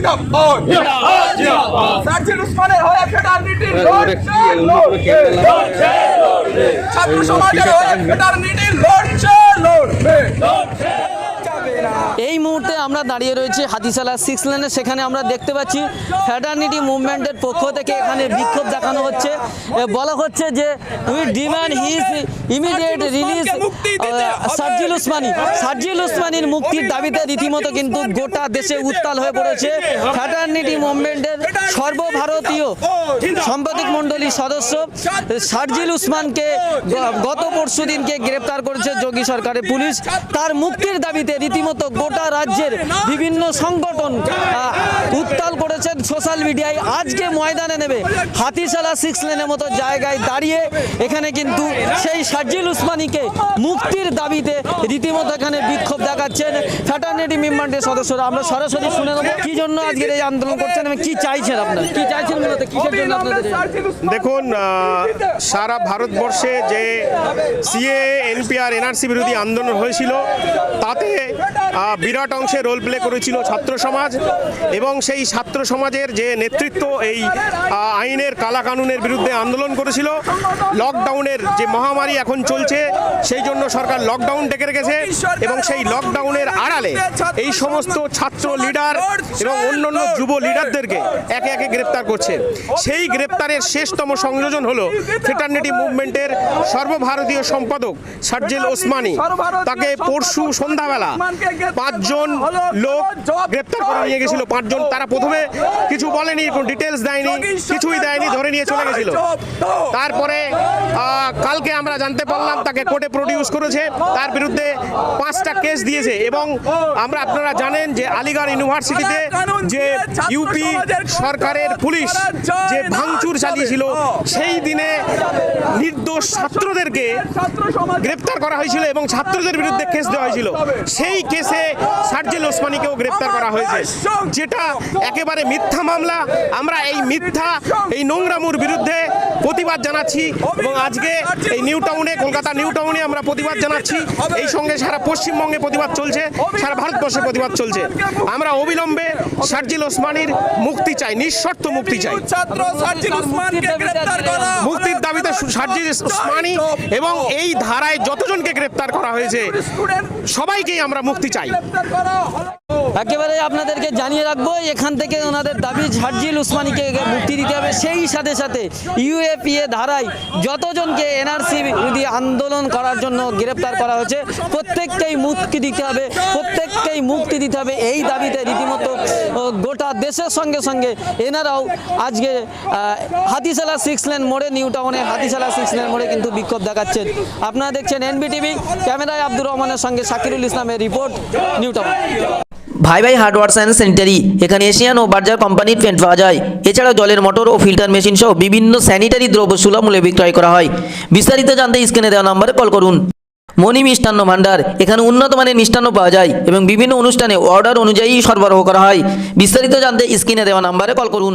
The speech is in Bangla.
জিন্দাবাদ। সার্জিল উসমানের হয়ে ফেটার্নিটি লড়ছে। লড়ছে ছাত্র সমাজের হয়ে ফেটার্নিটি লড়ছে না। এই মুহূর্তে আমরা দাঁড়িয়ে রয়েছি হাতিশালা সিক্স লেনে সেখানে আমরা দেখতে পাচ্ছি ফ্যাটার্নিটি মুভমেন্টের পক্ষ থেকে এখানে বিক্ষোভ দেখানো হচ্ছে। বলা হচ্ছে যে we demand his immediate release Sharjeel Usmani Sharjeel উসমানির মুক্তির দাবিতে রীতিমতো কিন্তু গোটা দেশে উত্তাল হয়ে পড়েছে ফ্যাটার্নিটি মুভমেন্টের সর্বভারতীয় সম্পাদক মণ্ডলীর সদস্য। সার্জিল উসমানকে গত পরশু দিনকে গ্রেপ্তার করেছে যোগী সরকারের পুলিশ। তার মুক্তির দাবিতে রীতিমতো গোটা রাজ্যের বিভিন্ন সংগঠন উত্তাল করেছেন সোশ্যাল মিডিয়ায় আজকে ময়দানে নেবে হাতিশালা সিক্স লেনের মতো জায়গায় দাঁড়িয়ে এখানে কিন্তু সেই সার্জিল উসমানীকে মুক্তির দাবিতে রীতিমতো এখানে বিক্ষোভ দেখাচ্ছেন ফ্যাটার্নিটি মেম্বারের সদস্যরা। আমরা সরাসরি শুনে নেব কি জন্য আজকের এই আন্দোলন করছেন এবং কি চাইছেন আপনার? কি চাইছেন মূলত? কিসের জন্য আপনাদের দেখুন সারা ভারতবর্ষে যে সিএ এনপিআর এনআরসি বিরোধী আন্দোলন হয়েছিল তাতে আহ, বিরাট অংশে রোল প্লে করেছিল ছাত্র সমাজ এবং সেই ছাত্র সমাজের যে নেতৃত্ব এই আইনের কালা কানুনের বিরুদ্ধে আন্দোলন করেছিল। লকডাউনের যে মহামারী এখন চলছে, সেই জন্য সরকার লকডাউন ডেকে রেখেছে এবং সেই লকডাউনের আড়ালে এই সমস্ত ছাত্র লিডার এবং অন্যান্য যুব লিডারদেরকে একে একে গ্রেপ্তার করছে। সেই গ্রেপ্তারের শেষতম সংযোজন হলো ফেটার্নিটি মুভমেন্টের সর্বভারতীয় সম্পাদক সার্জেল ওসমানী। তাকে পরশু সন্ধ্যাবেলা পাঁচজন লোক গ্রেপ্তার করে নিয়ে গেছিল পাঁচজন। তারা প্রথমে কিছু বলেনি কোনো ডিটেলস দেয়নি কিছুই দেয়নি ধরে নিয়ে চলে গেছিল। তারপরে কালকে আমরা জানতে পারলাম তাকে কোর্টে প্রডিউস করেছে তার বিরুদ্ধে পাঁচটা কেস দিয়েছে এবং আমরা আপনারা জানেন যে আলিগড় ইউনিভার্সিটিতে যে ইউপি সরকারের পুলিশ যে ভাঙচুর চালিয়েছিল সেই দিনে নির্দোষ ছাত্রদেরকে গ্রেপ্তার করা হয়েছিল এবং ছাত্রদের বিরুদ্ধে কেস দেওয়া হয়েছিল। সেই কেসে সার্জেল ওসমানীকেও গ্রেপ্তার করা হয়েছে যেটা একেবারে মিথ্যা মামলা। আমরা এই মিথ্যা এই নোংরামুর বিরুদ্ধে প্রতিবাদ জানাচ্ছি এবং আজকে এই নিউ টাউনে কলকাতা নিউ টাউনে আমরা প্রতিবাদ জানাচ্ছি। এই সঙ্গে সারা পশ্চিমবঙ্গে প্রতিবাদ চলছে সারা ভারতবর্ষে প্রতিবাদ চলছে। আমরা অবিলম্বে সার্জিল ওসমানীর মুক্তি চাই নিঃশর্ত মুক্তি চাই। ছাত্র সার্জিল উসমানকে গ্রেফতার করা। মুক্তির দাবিতে সার্জিল ওসমানি এবং এই ধারায় যতজনকে গ্রেপ্তার করা হয়েছে সবাইকেই আমরা মুক্তি চাই। একেবারে আপনাদেরকে জানিয়ে রাখব, এখান থেকে ওনাদের দাবি ঝাড়জিল উসমানীকে মুক্তি দিতে হবে। সেই সাথে সাথে ইউএপিএ ধারায় যতজনকে এনআরসি বিরোধী আন্দোলন করার জন্য গ্রেপ্তার করা হয়েছে, প্রত্যেককেই মুক্তি দিতে হবে, প্রত্যেককেই মুক্তি দিতে হবে। এই দাবিতে রীতিমতো গোটা দেশের সঙ্গে সঙ্গে এনারাও আজকে হাতিশালা সিক্স লেন মোড়ে, নিউ টাউনে হাতিশালা সিক্স লেন মোড়ে কিন্তু বিক্ষোভ দেখাচ্ছেন। আপনারা দেখছেন এনবিটিভি, ক্যামেরায় আব্দুর রহমানের সঙ্গে শাকিরুল ইসলামের রিপোর্ট, নিউ টাউন। ভাই ভাই হার্ডওয়ার্স অ্যান্ড স্যানিটারি এখানে এশিয়ান ও বার্জার কোম্পানির প্যান্ট পাওয়া যায়। এছাড়াও জলের মোটর ও ফিল্টার মেশিন সহ বিভিন্ন স্যানিটারি দ্রব্য সুলভ মূল্যে বিক্রয় করা হয়। বিস্তারিত জানতে স্ক্রিনে দেওয়া নম্বরে কল করুন। মণি মিষ্টান্ন ভাণ্ডার এখানে উন্নত মানের মিষ্টান্ন পাওয়া যায় এবং বিভিন্ন অনুষ্ঠানে অর্ডার অনুযায়ী সরবরাহ করা হয়। বিস্তারিত জানতে স্ক্রিনে দেওয়া নম্বরে কল করুন।